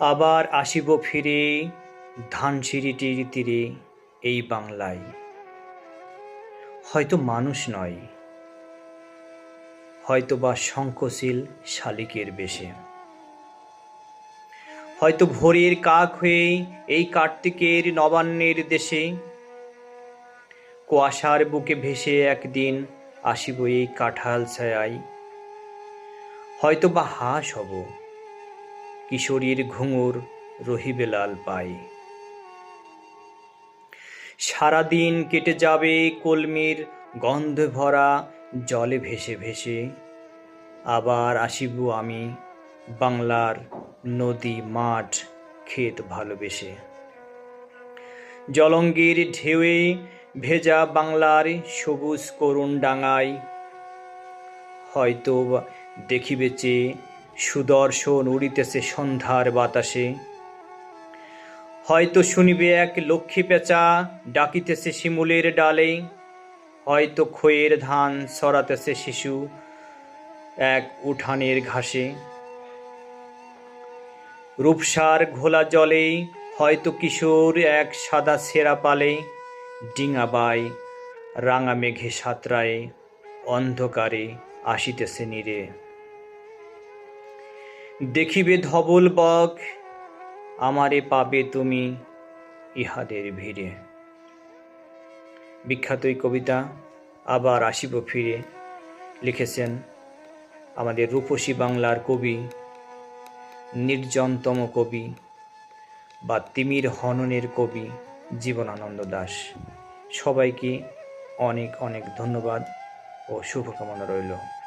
আবার আসিব ফিরে ধানসিঁড়িটির তীরে এই বাংলায়। হয়তো মানুষ নয় হয়তো বা শঙ্খশীল শালিকের বেশে। হয়তো ভোরের কাক হয়ে এই কার্তিকের নবান্নের দেশে। কুয়াশার বুকে ভেসে একদিন আসিব এই কাঁঠাল ছায়ায়। হয়তো বা হাঁস হব কিশোরীর ঘুঙুর রহিবে লাল পাই সারাদিন কেটে যাবে কলমির গন্ধ ভরা, জলে ভেসে ভেসে। আবার আসিব আমি বাংলার নদী, মাঠ, ক্ষেত ভালোবেসে। জলঙ্গির ঢেউয়ে ভেজা বাংলার সবুজ করুণ ডাঙায় হয়তো দেখিবে চেয়ে সুদর্শন উড়িতেছে সন্ধ্যার বাতাসে। হয়তো শুনিবে এক লক্ষ্মী পেঁচা ডাকিতেছে শিমুলের ডালে। হয়তো খয়ের ধান সরাতেছে শিশু এক উঠানের ঘাসে। রূপসার ঘোলা জলে হয়তো কিশোর এক সাদা সেরা পালে। ডিঙাবাই রাঙা মেঘে সাঁতরায় অন্ধকারে আসিতেছে নীরে। দেখিবে ধবল বক আমারে পাবে তুমি ইহাদের ভিড়ে। বিখ্যাত এই কবিতা আবার আসিব ফিরে, লিখেছেন আমাদের রূপসী বাংলার কবি, নির্জনতম কবি বা তিমির হননের কবি জীবনানন্দ দাস। সবাইকে অনেক অনেক ধন্যবাদ ও শুভকামনা রইল।